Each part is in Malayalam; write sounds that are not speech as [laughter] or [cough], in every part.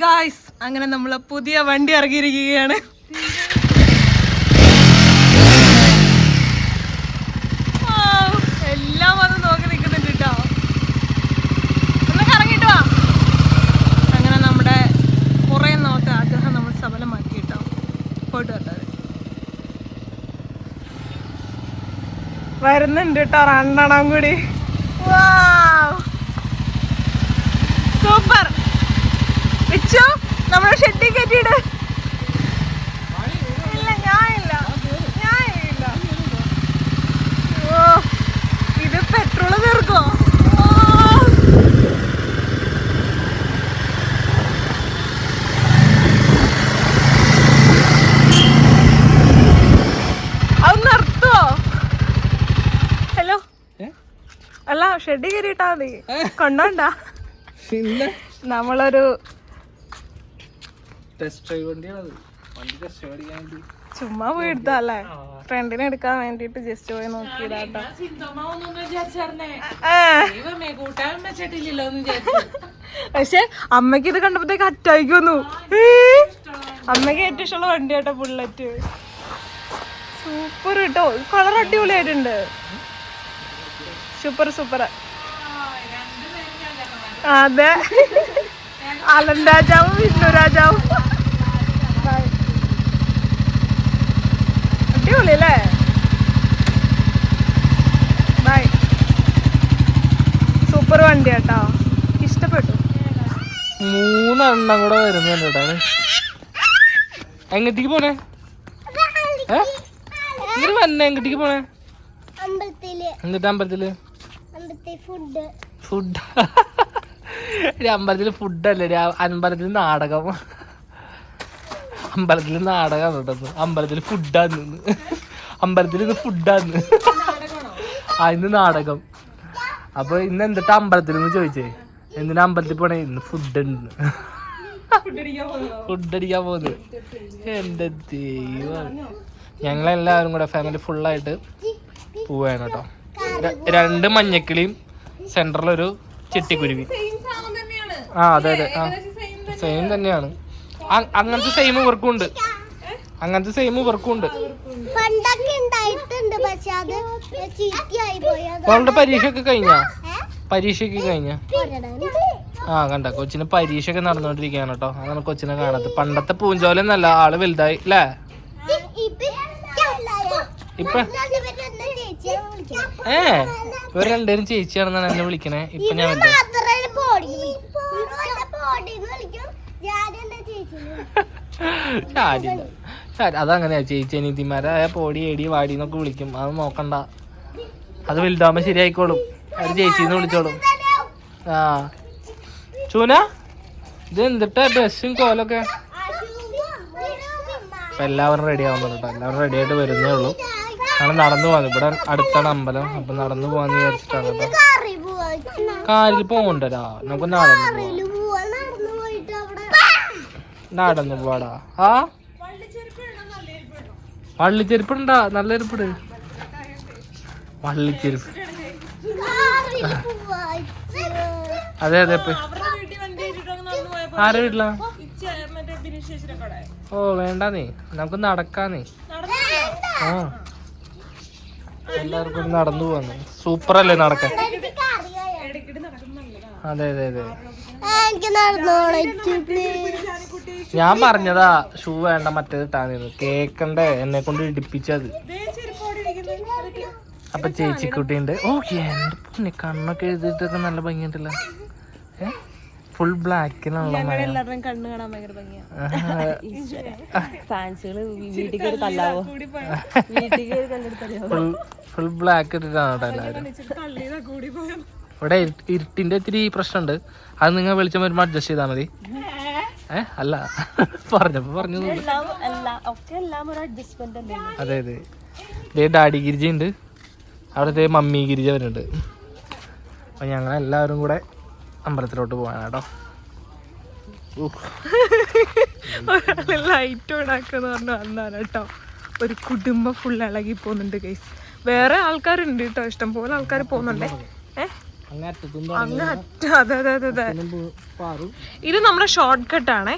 ഗായ്സ് അങ്ങനെ നമ്മൾ പുതിയ വണ്ടി ഇറങ്ങിയിരിക്കുകയാണ്. എല്ലാം അത് നോക്കി നിൽക്കുന്നുണ്ട് കേട്ടോ ഒന്ന് കറങ്ങിട്ട് വാ. അങ്ങനെ നമ്മുടെ കുറേ നാളത്തെ ആഗ്രഹം നമ്മൾ സഫലമാക്കി കേട്ടോ പോയിട്ട് വരട്ടെ. വരുന്നുണ്ട് കേട്ടോ റണ്ണണം കൂടി. സൂപ്പർ വിച്ചു നമ്മുടെ ഷെഡി കെട്ടിയിട് ഇല്ല ഞാൻ ഇല്ല ഓ ഇത് പെട്രോൾ തീർക്കോ? അല്ല ഷെഡ് കയറിയിട്ടാ മതി. കൊണ്ടോണ്ട. പിന്നെ? നമ്മളൊരു ടെസ്റ്റ് ഡ്രൈവ് വണ്ടിയാണത്. വണ്ടി ടെസ്റ്റ് ഡ്രൈവ് അടിക്കാൻ വേണ്ടി ചുമ്മാ പോയി എടുത്തല്ലേ ഫ്രണ്ടിനെ എടുക്കാൻ വേണ്ടിട്ട് ജസ്റ്റ് പോയി നോക്കിയതാട്ടോ പക്ഷെ അമ്മയ്ക്ക് ഇത് കണ്ടപ്പോഴത്തേക്ക് അറ്റായിക്ക് വന്നു ഏ, അമ്മയ്ക്ക് ഏറ്റവും ഇഷ്ടമുള്ള വണ്ടി കേട്ടോ ബുള്ളറ്റ്. സൂപ്പർ കേട്ടോ കളർ അടിപൊളിയായിട്ടുണ്ട്. സൂപ്പർ സൂപ്പർ അതെ. അലൻ രാജാവും വിഷ്ണു രാജാവും. അടിപൊളി അല്ലേ ബൈ സൂപ്പർ വണ്ടി കേട്ടോ. ഇഷ്ടപ്പെട്ടു. മൂന്നെണ്ണം കൂടെ വരുന്നുണ്ട് കേട്ടോ എങ്ങോട്ടേക്ക് പോണേ? ഇങ്ങനെ വന്നെ എങ്ങോട്ടേക്ക് പോണേ? അമ്പലത്തിൽ. എന്നിട്ട് അമ്പലത്തിൽ? ഫുഡ് ഫുഡ് [laughs] ഫുഡ് അമ്പലത്തിൽ ഫുഡല്ലേ? അമ്പലത്തിൽ നാടകം. അമ്പലത്തിൽ നാടകം കേട്ടോ അമ്പലത്തിൽ ഫുഡാന്ന്. അമ്പലത്തിൽ ഇന്ന് ഫുഡാന്ന്. ആ ഇന്ന് നാടകം. അപ്പൊ ഇന്ന് എന്തിട്ട് അമ്പലത്തിൽ നിന്ന് ചോദിച്ചേ? എന്തിനാ അമ്പലത്തിൽ പോണേ? ഇന്ന് ഫുഡ് ഉണ്ട് ഫുഡ് അടിക്കാൻ പോകുന്നത് എന്റെ ദൈവം. ഞങ്ങളെല്ലാവരും കൂടെ ഫാമിലി ഫുള്ളായിട്ട് പോവാണ് കേട്ടോ. രണ്ട് മഞ്ഞക്കിളിയും സെന്ററിലൊരു ചെട്ടിക്കുരുവി. ആ അതെ അതെ. ആ. സെയിം തന്നെയാണ്. അങ്ങനത്തെ സെയിം ഇവർക്കും ഉണ്ട് അങ്ങനത്തെ സെയിം ഇവർക്കും ഉണ്ട് പണ്ടൊക്കെ ഉണ്ടായിട്ടുണ്ട് ഒക്കെ അവളുടെ കഴിഞ്ഞാ? പരീക്ഷയൊക്കെ കഴിഞ്ഞ? ആ കണ്ട കൊച്ചിന് പരീക്ഷ ഒക്കെ നടന്നുകൊണ്ടിരിക്കുകയാണ് കേട്ടോ. അങ്ങനെ കൊച്ചിനെ കാണാത്ത പണ്ടത്തെ പൂഞ്ചോലൊന്നല്ല ആൾ വലുതായി അല്ലേ ഇപ്പൊ. ഏ ഇവർ രണ്ടുപേരും ചേച്ചിയാണെന്നാണ് എന്നെ വിളിക്കണേ. ഇപ്പൊ ഞാൻ [laughs] ശാരി അതങ്ങനെയാ. ചേച്ചി അനീതിമാരായ പോടി എടി വാടി എന്നൊക്കെ വിളിക്കും. അത് നോക്കണ്ട. അത് വലുതാവുമ്പോ ശരിയായിക്കോളും. അത് ചേച്ചിന്ന് വിളിച്ചോളും. ആ. ചൂന ഇത് എന്തിട്ടാ ഡ്രസ്സും കോലൊക്കെ? ഇപ്പൊ എല്ലാവരും റെഡി ആവുന്നു കേട്ടോ എല്ലാവരും റെഡി ആയിട്ട് വരുന്നേ ഉള്ളൂ. ഞങ്ങൾ നടന്നു പോകുന്നത് ഇവിടെ അടുത്താണ് അമ്പലം. അപ്പൊ നടന്നു പോവാന്ന് വിചാരിച്ചിട്ടാണ് കാറിൽ പോകണ്ടല്ലോ നമുക്ക് നടന്നു പോവാം കാറിൽ പോവാ. നടന്ന് പോയിട്ട് അവിടെ നടന്നു പോടാ. ആ? വള്ളിച്ചെരുപ്പുണ്ടാ നല്ല ചെരുപ്പിട് വള്ളിച്ചെരുപ്പ്. അതെ അതെ ഇപ്പൊ ആരെ വീട്ടിലാ? ഓ നീ. നമുക്ക് നടക്കാന്നേ ആ. എല്ലാവർക്കും നടന്നു പോവാന്ന്. സൂപ്പർ അല്ലേ നടക്കാൻ? അതെ അതെ അതെ. എനിക്ക് നടന്നോളെ ഞാൻ പറഞ്ഞതാ ഷൂ വേണ്ട മറ്റേത് ഇട്ടാന്ന് കേക്കണ്ടേ എന്നെ കൊണ്ട് ഇടിപ്പിച്ചത്. അപ്പൊ ചേച്ചിക്കുട്ടിയുണ്ട്. ഓ എന്റെ പൊന്നെ കണ്ണൊക്കെ എഴുതിട്ടൊക്കെ നല്ല ഭംഗിയുണ്ടല്ല. ഏ? ഫുൾ ബ്ലാക്കിനുള്ള കണ്ണ് കാണാൻ ഭയങ്കര ഭംഗിയാണ് ഫുൾ ബ്ലാക്ക് ഇട്ടിട്ടാണ് കേട്ടോ എല്ലാവരും. ഇവിടെ ഇരു- ഇരുട്ടിന്റെ ഇത്തിരി പ്രശ്നമുണ്ട്. അത് നിങ്ങൾ വെളിച്ചം വരുമ്പോ അഡ്ജസ്റ്റ് ചെയ്താൽ മതി. ഏ? അല്ല. [laughs] പറഞ്ഞപ്പോ പറഞ്ഞു എല്ലാം എല്ലാം ഒക്കെ എല്ലാം ഒരു അഡ്ജസ്റ്റ്മെന്റ് അല്ലേ അതെ അതെ. ദേ ഡാഡി ഗിരിജ ഉണ്ട്. അവിടുത്തെ മമ്മി ഗിരിജ വരുന്നുണ്ട്. അപ്പൊ ഞങ്ങൾ എല്ലാവരും കൂടെ അമ്പലത്തിലോട്ട് പോവാണ് കേട്ടോ ഒരാൾ ലൈറ്റ് ഓണാക്കെന്ന് പറഞ്ഞു വന്നാണ് കേട്ടോ. ഒരു കുടുംബം ഫുൾ ഇളകി പോകുന്നുണ്ട് ഗൈസ് വേറെ ആൾക്കാരുണ്ട് കേട്ടോ. ഇഷ്ടം പോലെ ആൾക്കാർ പോകുന്നുണ്ടേ ഏ? ഇത് നമ്മുടെ ഷോർട്ട് കട്ട് ആണേ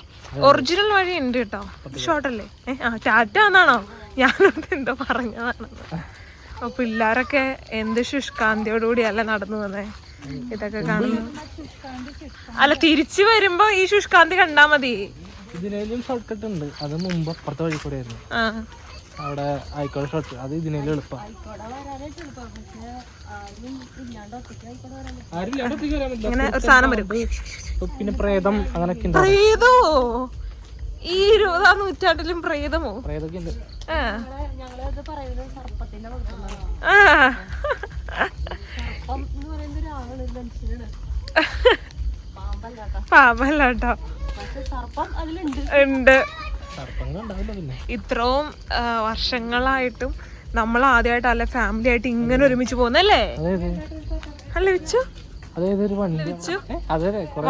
ഒറിജിനൽ വഴി ഉണ്ട് കേട്ടോ ഷോർട്ട് അല്ലേ ആ ടാറ്റ എന്നാണോ ഞാനത് എന്തോ പറഞ്ഞതാണ് അപ്പൊ പിള്ളേരൊക്കെ എന്ത് ശുഷ്കാന്തിയോടുകൂടി അല്ല നടന്നു വന്നേ? ഇതൊക്കെ കാണുന്നു അല്ല തിരിച്ചു വരുമ്പോ ഈ ശുഷ്കാന്തി കണ്ടാ മതി. ഇതിനേലും ഷോർട്ട് കട്ട് ഉണ്ട്. അത് മുമ്പ് അപ്പുറത്തെ വഴി കൂടെ ആയിരുന്നു. ആ. അവിടെ ആയിക്കോട്ടെ ഷോട്ട്. അത് ഇതിനെല്ലാം എളുപ്പം. ഇങ്ങനെ ഒരു സാധനം വരും. പിന്നെ പ്രേതം അങ്ങനൊക്കെ ഉണ്ട് പ്രേതോ? ഈ ഇരുപതാം നൂറ്റാണ്ടിലും പ്രേതമോ? പ്രേതൊക്കെ ഉണ്ട്. [laughs] പാമ്പല്ല കേട്ടോ ഉണ്ട്. ഇത്രയും വർഷങ്ങളായിട്ടും നമ്മൾ ആദ്യമായിട്ട് ആദ്യമായിട്ടല്ല ഫാമിലി ആയിട്ട് ഇങ്ങനെ ഒരുമിച്ച് പോകുന്നല്ലേ അല്ല വെച്ചു?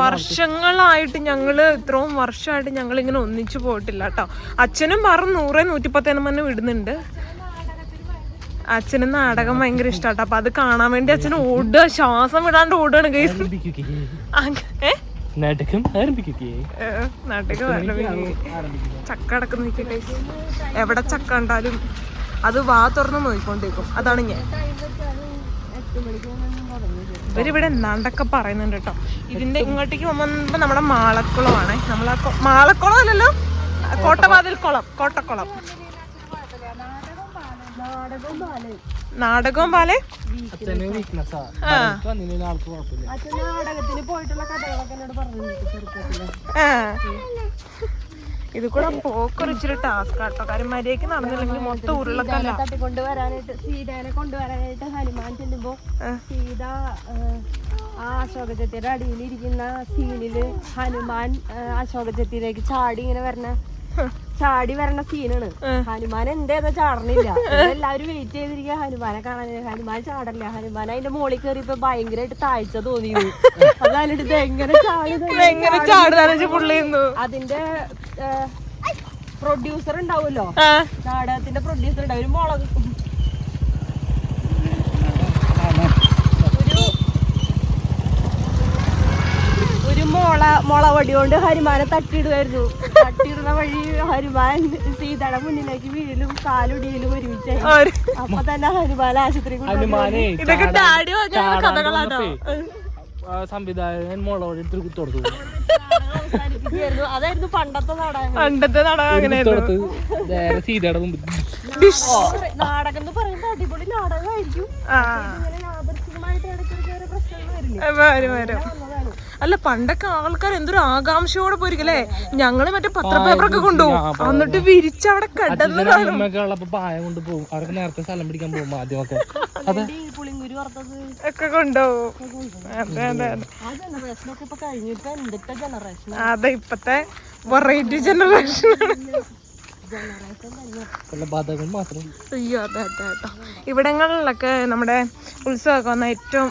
വർഷങ്ങളായിട്ട് ഞങ്ങൾ ഇത്രയും വർഷമായിട്ട് ഞങ്ങൾ ഇങ്ങനെ ഒന്നിച്ചു പോയിട്ടില്ല കേട്ടോ. അച്ഛനും പറഞ്ഞു നൂറ് നൂറ്റിപ്പത്തേനും തന്നെ വിടുന്നുണ്ട്. അച്ഛന് നാടകം ഭയങ്കര ഇഷ്ടാട്ടോ അപ്പൊ അത് കാണാൻ വേണ്ടി അച്ഛൻ ഓടുക ശ്വാസം വിടാണ്ട് ഓടുകയാണ് ഗൈസ് ആരംഭിക്കുകയെ. ആരംഭിക്കേ? നാടകം ആരംഭിക്കുകയെ. ഏ, നാട്ടിലേക്ക് വരണം ചക്ക അടക്കം നോക്കിട്ടെ എവിടെ ചക്ക ഉണ്ടാലും അത് വാ തുറന്ന് നോക്കിക്കൊണ്ടിരിക്കും. അതാണ് ഞാൻ. ഇവരിവിടെ എന്താണ്ടൊക്കെ പറയുന്നുണ്ട് കേട്ടോ. ഇതിന്റെ ഇങ്ങോട്ടേക്ക് പോകുമ്പോ നമ്മുടെ മാളക്കുളമാണ്. നമ്മളെ മാളക്കുളം അല്ലല്ലോ? കോട്ടവാതിൽ കുളം കോട്ടക്കുളം. നാടകവും പാലേ. ഇത് കൂടെ പോക്കൊരു ഇച്ചിരി ടാസ്ക് ആട്ടോ. കാര്യം മര്യാദയ്ക്ക് നടന്നില്ലെങ്കിൽ മൊത്തം ഉരുളക്കല്ല കൊണ്ടുവരാനായിട്ട് സീതേനെ കൊണ്ടുവരാനായിട്ട് ഹനുമാൻ ചെല്ലുമ്പോ. സീത ആ, അശോകചത്തിയുടെ അടിയിൽ ഇരിക്കുന്ന സീനിൽ ഹനുമാൻ അശോകചത്തിയിലേക്ക് ചാടി ഇങ്ങനെ വരണ ചാടി വരണ സീനാണ്. ഹനുമാൻ എന്തേതോ ചാടണില്ല. എല്ലാവരും വെയിറ്റ് ചെയ്തിരിക്കുക ഹനുമാനെ കാണാൻ. ഹനുമാൻ ചാടല്ല ഹനുമാൻ അതിന്റെ മോളിൽ കയറിയപ്പോ ഭയങ്കരമായിട്ട് താഴ്ച തോന്നിയത് അതായത് എങ്ങനെ ചാടുന്ന അതിന്റെ പ്രൊഡ്യൂസർ ഉണ്ടാവുമല്ലോ? നാടകത്തിന്റെ പ്രൊഡ്യൂസർ ഉണ്ടാവും. ഒരു മുളക് ഒരു മോള വടി കൊണ്ട് ഹനുമാനെ തട്ടിയിടുമായിരുന്നു തട്ടിയിടുന്ന വഴി ഹനുമാൻ സീതയുടെ മുന്നിലേക്ക് വീഴലും കാലൊടിയിലും ഒരുമിച്ചായി അപ്പൊ തന്നെ ഹനുമാൻ ആശുപത്രി ഇതൊക്കെ ഡാഡി കഥകളാണോ? സംവിധായകൻ മുളവടി എടുത്ത് കുത്തു കൊടുത്തു. അതായിരുന്നു പണ്ടത്തെ നാടകം. പണ്ടത്തെ നാടകം അങ്ങനെയായിരുന്നു. നേരെ സീതയുടെ മുമ്പ് നാടകം എന്ന് പറയുമ്പോ അടിപൊളി നാടകമായിരിക്കും. വരും വരും. അല്ല പണ്ടൊക്കെ ആൾക്കാർ എന്തൊരു ആകാംക്ഷയോടെ പോയിരിക്കല്ലേ ഞങ്ങൾ മറ്റേ പത്രപേപ്പറൊക്കെ കൊണ്ടുപോകും എന്നിട്ട് വിരിച്ചവിടെ അവിടെ അമ്മയൊക്കെ പായ കൊണ്ട് പോകും അവർക്ക് നേരത്തെ സ്ഥലം പിടിക്കാൻ പോകും ആദ്യമൊക്കെ. ഒക്കെ കൊണ്ടുപോകും അതെ ഇപ്പത്തെ വെറൈറ്റി ജനറേഷൻ അയ്യോ അതെ അതെ കേട്ടോ ഇവിടങ്ങളിലൊക്കെ നമ്മുടെ ഉത്സവമൊക്കെ വന്ന ഏറ്റവും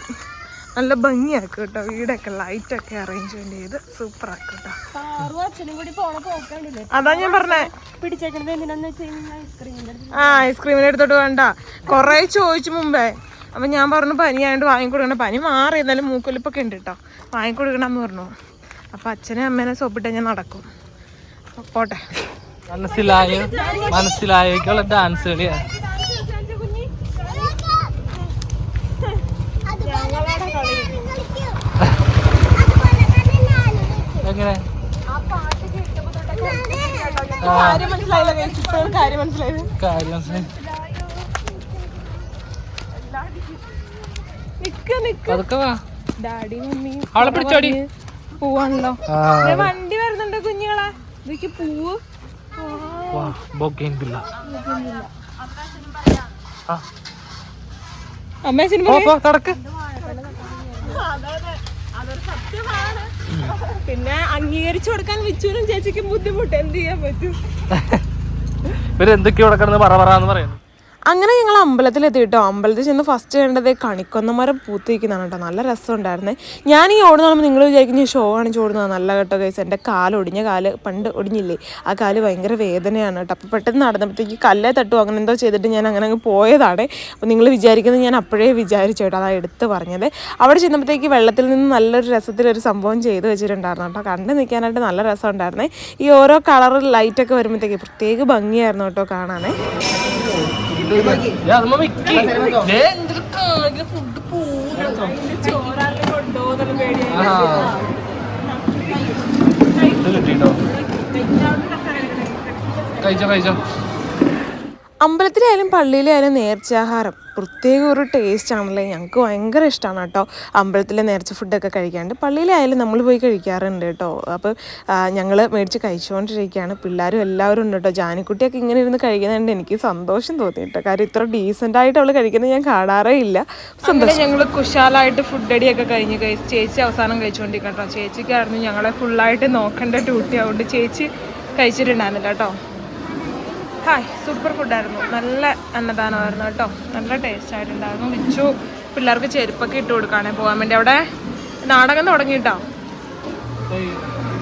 നല്ല ഭംഗിയാക്കും കേട്ടോ. വീടൊക്കെ ലൈറ്റൊക്കെ അറേഞ്ച്മെന്റ് ചെയ്ത് സൂപ്പർ ആക്കും കേട്ടോ. അതാ ഞാൻ പറഞ്ഞേ. ഐസ്ക്രീമിന്റെ ആ ഐസ്ക്രീമിന് എടുത്തോട്ട് വേണ്ട. കൊറേ ചോദിച്ചു മുമ്പേ. അപ്പൊ ഞാൻ പറഞ്ഞു പനിയായോണ്ട് വാങ്ങിക്കൊടുക്കണം പനി മാറി എന്നാലും മൂക്കൊലിപ്പൊക്കെ ഉണ്ട് കേട്ടോ. വാങ്ങിക്കൊടുക്കണമെന്ന് പറഞ്ഞു. അപ്പൊ അച്ഛനെ അമ്മേനെ സോപ്പിട്ട് ഞാൻ നടക്കും. പോട്ടെ. മനസ്സിലായോ? മനസ്സിലായേക്കുള്ള ഡാൻസ് കളിയാ. എങ്ങനെ കാര്യം മനസ്സിലായില്ല കാര്യം മനസ്സിലായത് കാര്യം മനസ്സിലായി. നിക്ക് നിക്ക്. അതൊക്കെ വാ. ഡാഡി മമ്മി അവളെ പിടിച്ചോടി പോവാണല്ലോ. വണ്ടി വരുന്നുണ്ട് കുഞ്ഞുങ്ങളെ. ഇതൊക്കെ പൂവ്. അമ്മ സിനിമ പോ, പിന്നെ അംഗീകരിച്ചു കൊടുക്കാൻ വിച്ചുവിനും ചേച്ചിക്കും ബുദ്ധിമുട്ട്. എന്ത് ചെയ്യാൻ പറ്റും? ഇവർ കൊടുക്കണമെന്ന് പറ പറയുന്നു. അങ്ങനെ ഞങ്ങൾ അമ്പലത്തിലെത്തി കേട്ടോ അമ്പലത്തിൽ ചെന്ന് ഫസ്റ്റ് കണ്ടത് കണിക്കൊന്നമരം പൂത്തിരിക്കുന്നതാണ് കേട്ടോ. നല്ല രസമുണ്ടായിരുന്നേ. ഞാൻ ഈ ഓടുന്ന നിങ്ങൾ വിചാരിക്കുന്ന ഷോ കാണിച്ച് ഓടുന്നത് നല്ല കേട്ടോ കേസ് എന്റെ കാൽ ഒടിഞ്ഞ കാൽ പണ്ട് ഒടിഞ്ഞില്ലേ? ആ കാൽ ഭയങ്കര വേദനയാണ് കേട്ടോ. അപ്പോൾ പെട്ടെന്ന് നടന്നപ്പോഴത്തേക്ക് കല്ലേ തട്ടു അങ്ങനെ എന്തോ ചെയ്തിട്ട് ഞാൻ അങ്ങനെ അങ്ങ് പോയതാണ്. അപ്പോൾ നിങ്ങൾ വിചാരിക്കുന്നത് ഞാൻ അപ്പോഴേ വിചാരിച്ചു കേട്ടോ. അതാ എടുത്ത് പറഞ്ഞത്. അവിടെ ചെന്നപ്പോഴത്തേക്ക് വെള്ളത്തിൽ നിന്ന് നല്ലൊരു രസത്തിലൊരു സംഭവം ചെയ്ത് വെച്ചിട്ടുണ്ടായിരുന്നു കേട്ടോ. കണ്ട് നിൽക്കാനായിട്ട് നല്ല രസം ഉണ്ടായിരുന്നേ ഈ ഓരോ കളർ ലൈറ്റൊക്കെ വരുമ്പോഴത്തേക്ക് പ്രത്യേക ഭംഗിയായിരുന്നു കേട്ടോ കാണാനേ. കഴിച്ചോ കഴിച്ചോ അമ്പലത്തിലായാലും പള്ളിയിലായാലും നേർച്ചാഹാരം പ്രത്യേക ഒരു ടേസ്റ്റ് ആണല്ലേ. ഞങ്ങൾക്ക് ഭയങ്കര ഇഷ്ടമാണ് കേട്ടോ. അമ്പലത്തിലെ നേർച്ച ഫുഡൊക്കെ കഴിക്കാണ്ട്. പള്ളിയിലായാലും നമ്മൾ പോയി കഴിക്കാറുണ്ട് കേട്ടോ. അപ്പോൾ ഞങ്ങൾ മേടിച്ച് കഴിച്ചുകൊണ്ടിരിക്കുകയാണ് പിള്ളേരും എല്ലാവരും ഉണ്ട് കേട്ടോ. ജാനിക്കുട്ടിയൊക്കെ ഇങ്ങനെ ഇരുന്ന് കഴിക്കുന്നതുകൊണ്ട് എനിക്ക് സന്തോഷം തോന്നി കേട്ടോ. കാര്യം ഇത്ര ഡീസന്റ് ആയിട്ട് അവൾ കഴിക്കുന്നത് ഞാൻ കാണാറേ ഇല്ല. സന്തോഷം. ഞങ്ങൾ കുശാലായിട്ട് ഫുഡ് അടിയൊക്കെ കഴിഞ്ഞ് കഴിച്ച് ചേച്ചി അവസാനം കഴിച്ചുകൊണ്ടിരിക്കട്ടോ കേട്ടോ. ചേച്ചിക്കായിരുന്നു ഞങ്ങളെ ഫുള്ളായിട്ട് നോക്കേണ്ട ഡ്യൂട്ടി അതുകൊണ്ട് ചേച്ചി കഴിച്ചിട്ടുണ്ടായിരുന്നില്ല കേട്ടോ. ഹായ് സൂപ്പർ ഫുഡായിരുന്നു നല്ല അന്നദാനമായിരുന്നു കേട്ടോ. നല്ല ടേസ്റ്റ് ആയിട്ടുണ്ടായിരുന്നു. വിച്ചു പിള്ളേർക്ക് ചെരുപ്പൊക്കെ ഇട്ട് കൊടുക്കാണേ പോകാൻ വേണ്ടി. അവിടെ നാടകം തുടങ്ങിയിട്ടോ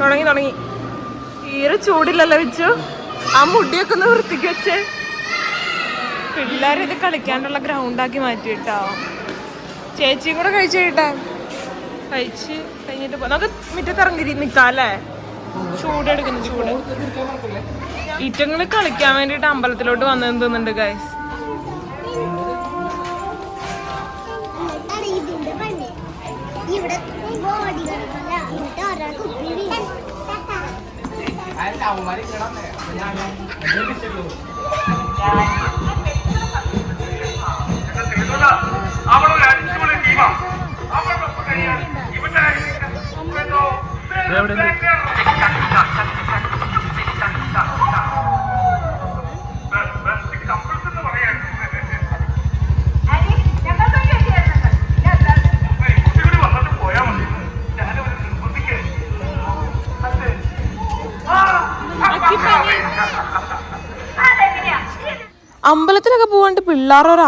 തുടങ്ങി തുടങ്ങി. തീരെ ചൂടില്ലല്ലോ വിച്ചു. ആ മുടിയൊക്കെ ഒന്ന് വൃത്തിക്ക് വെച്ച്. പിള്ളേരിത് കളിക്കാനുള്ള ഗ്രൗണ്ടാക്കി മാറ്റി കേട്ടോ. ചേച്ചിയും കൂടെ കഴിച്ചു കേട്ടാ കഴിച്ച് കഴിഞ്ഞിട്ട് നമുക്ക് മുറ്റത്തിറങ്ങി നിൽക്കാം അല്ലേ? ചൂടെടുക്കുന്നു ചൂട്. ഈറ്റങ്ങൾ കളിക്കാൻ വേണ്ടിട്ട് അമ്പലത്തിലോട്ട് വന്നതെന്ന് തോന്നുന്നുണ്ട് ഗൈസ് ബോഡി കിടക്കല്ല അമ്പലത്തിലൊക്കെ പോകാണ്ട് പിള്ളേരുടെ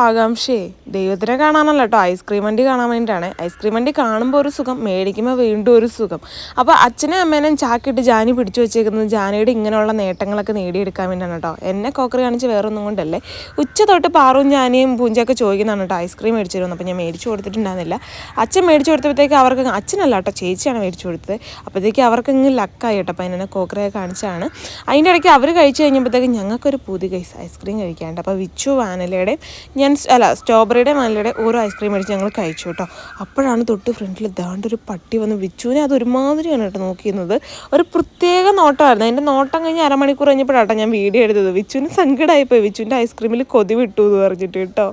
ദൈവത്തിനെ കാണാനല്ല കേട്ടോ. ഐസ്ക്രീം വണ്ടി കാണാൻ വേണ്ടിയിട്ടാണ്. ഐസ്ക്രീം വണ്ടി കാണുമ്പോൾ ഒരു സുഖം മേടിക്കുമ്പോൾ വീണ്ടും ഒരു സുഖം. അപ്പോൾ അച്ഛനും അമ്മേനെയും ചാക്കിട്ട് ജാനി പിടിച്ചു വെച്ചേക്കുന്നത് ജാനിയുടെ ഇങ്ങനെയുള്ള നേട്ടങ്ങളൊക്കെ നേടിയെടുക്കാൻ വേണ്ടിയാണ് കേട്ടോ. എന്നെ കോക്കറി കാണിച്ച് വേറൊന്നും കൊണ്ടല്ലേ. ഉച്ച തൊട്ട് പാറും ജാനിയും പൂഞ്ചയൊക്കെ ചോദിക്കുന്നതാണ് കേട്ടോ. ഐസ്ക്രീം മേടിച്ചു തരുമെന്ന്. അപ്പോൾ ഞാൻ മേടിച്ചു കൊടുത്തിട്ടുണ്ടായിരുന്നില്ല. അച്ഛൻ മേടിച്ചു കൊടുത്തപ്പോഴത്തേക്ക് അവർക്ക് അച്ഛനല്ല കേട്ടോ ചേച്ചിയാണ് മേടിച്ചു കൊടുത്തത്. അപ്പോഴത്തേക്ക് അവർക്ക് ഇങ്ങ് ലക്കായി കേട്ടോ. അപ്പോൾ എന്നെ കോക്കറിയെ കാണിച്ചാണ് അതിന്റെ ഇടയ്ക്ക് അവർ കഴിച്ചു കഴിഞ്ഞപ്പോഴത്തേക്ക് ഞങ്ങൾക്കൊരു പുതിയ ഐസ്ക്രീം കഴിക്കാണ്ട് അപ്പോൾ വിച്ചു വാനിലയുടെയും ഞാൻ അല്ല അല്ല സ്ട്രോബെറിയുടെ വാനിലയുടെ ഓരോ ഐസ്ക്രീം മേടിച്ച് ഞങ്ങൾ കഴിച്ചു കേട്ടോ. അപ്പോഴാണ് തൊട്ട് ഫ്രണ്ടിൽ ദാണ്ട് ഒരു പട്ടി വന്ന് വിച്ചുവിനെ അത് ഒരുമാതിരിയാണ് കേട്ടോ നോക്കിയിരുന്നത്. ഒരു പ്രത്യേക നോട്ടമായിരുന്നു. അതിന്റെ നോട്ടം കഴിഞ്ഞ് അരമണിക്കൂർ കഴിഞ്ഞപ്പോഴാട്ടോ ഞാൻ വീഡിയോ എടുത്തത്. വിച്ചുവിന് സങ്കടമായിപ്പോയി വിച്ചുവിന്റെ ഐസ്ക്രീമിൽ കൊതി വിട്ടു എന്ന് പറഞ്ഞിട്ട് കേട്ടോ.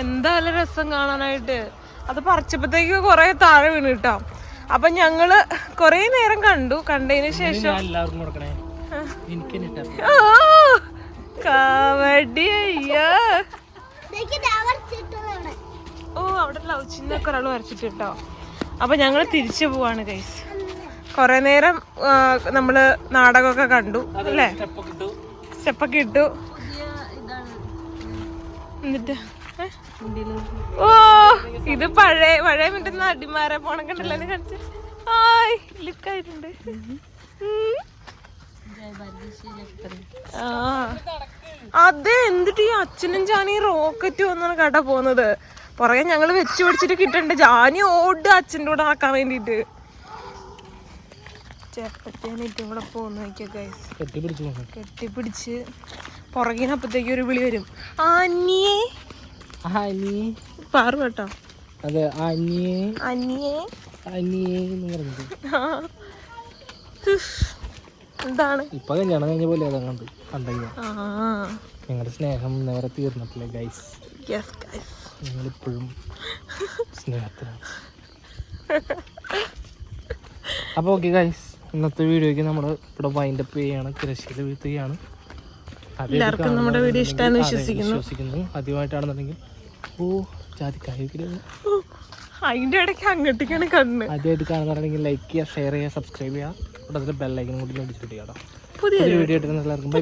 എന്താ നല്ല രസം കാണാനായിട്ട്? അത് പറിച്ചപ്പോഴത്തേക്ക് കുറേ താഴെ വീണ് കേട്ടോ. അപ്പൊ ഞങ്ങൾ കൊറേ നേരം കണ്ടു. കണ്ടതിന് ശേഷം കാവടി അയ്യോ. ഓ അവിടെ ലവ് ചിഹ്നൊക്കെ ഒരാൾ വരച്ചിട്ട് കേട്ടോ അപ്പൊ ഞങ്ങൾ തിരിച്ചു പോവാണ് ഗൈസ് കുറെ നേരം നമ്മൾ നാടകമൊക്കെ കണ്ടു അല്ലേ? സ്റ്റെപ്പൊക്കെ ഇട്ടു. എന്നിട്ട്? ഓ ഇത് പഴയ പഴയ മിണ്ടുന്ന അടിമാരെ പോണം കണ്ടല്ലോ? എന്നെ കാണിച്ച് ഹായ് ലുക്കായിട്ടുണ്ട് അതെ എന്നിട്ട് ഈ അച്ഛനും ജാനി റോക്കറ്റ് വന്നാണ് കട പോകുന്നത് പുറകെ ഞങ്ങൾ വെച്ച് പിടിച്ചിട്ട് കിട്ടണ്ട്. ജാനി ഓട് അച്ഛന്റെ കൂടെ നടക്കാൻ വേണ്ടിട്ട് ചേപ്പത്തേനിട്ടും കൂടെ പോകുന്നു കെട്ടിപ്പിടിച്ചു പുറകിനപ്പത്തേക്ക് ഒരു വിളി വരും. അനി പാറു കേട്ടോ. അതെ അനിയെ. അനിയേ. അനിയെ എന്ന് പറഞ്ഞത്. എന്താണ്? ഇപ്പൊ കല്യാണം കഴിഞ്ഞ പോലെ കണ്ടെങ്കിൽ ആ. ഞങ്ങളുടെ സ്നേഹം നേരെ തീർന്നിട്ടില്ല ഗൈസ് യെസ് ഗൈസ് ഞങ്ങളിപ്പോഴും സ്നേഹത്തിലാണ്. അപ്പോൾ ഓക്കെ ഗൈസ് ഇന്നത്തെ വീഡിയോയ്ക്ക് നമ്മൾ ഇവിടെ വൈൻഡ് അപ്പ് ചെയ്യാണ്. തിരശ്ശീല വീഴ്ത്തുകയാണ്. എല്ലാവർക്കും നമ്മുടെ വീഡിയോ ഇഷ്ടമാണെന്ന് വിശ്വസിക്കുന്നു. വിശ്വസിക്കുന്നു. ആദ്യമായിട്ടാണെന്നുണ്ടെങ്കിൽ ഓ ജാതിക്കായൊക്കെ അതിന്റെ ഇടയ്ക്ക് അങ്ങോട്ടേക്കാണ് കണ്ണ്. ആദ്യമായിട്ട് കാണുന്നുണ്ടെങ്കിൽ ലൈക്ക് ചെയ്യുക ഷെയർ ചെയ്യുക സബ്സ്ക്രൈബ് ചെയ്യുക. കൂടെ ബെല്ലൈക്കനും കൂടി ചെയ്യാം കേട്ടോ പുതിയ വീഡിയോ എടുക്കുന്ന എല്ലാവർക്കും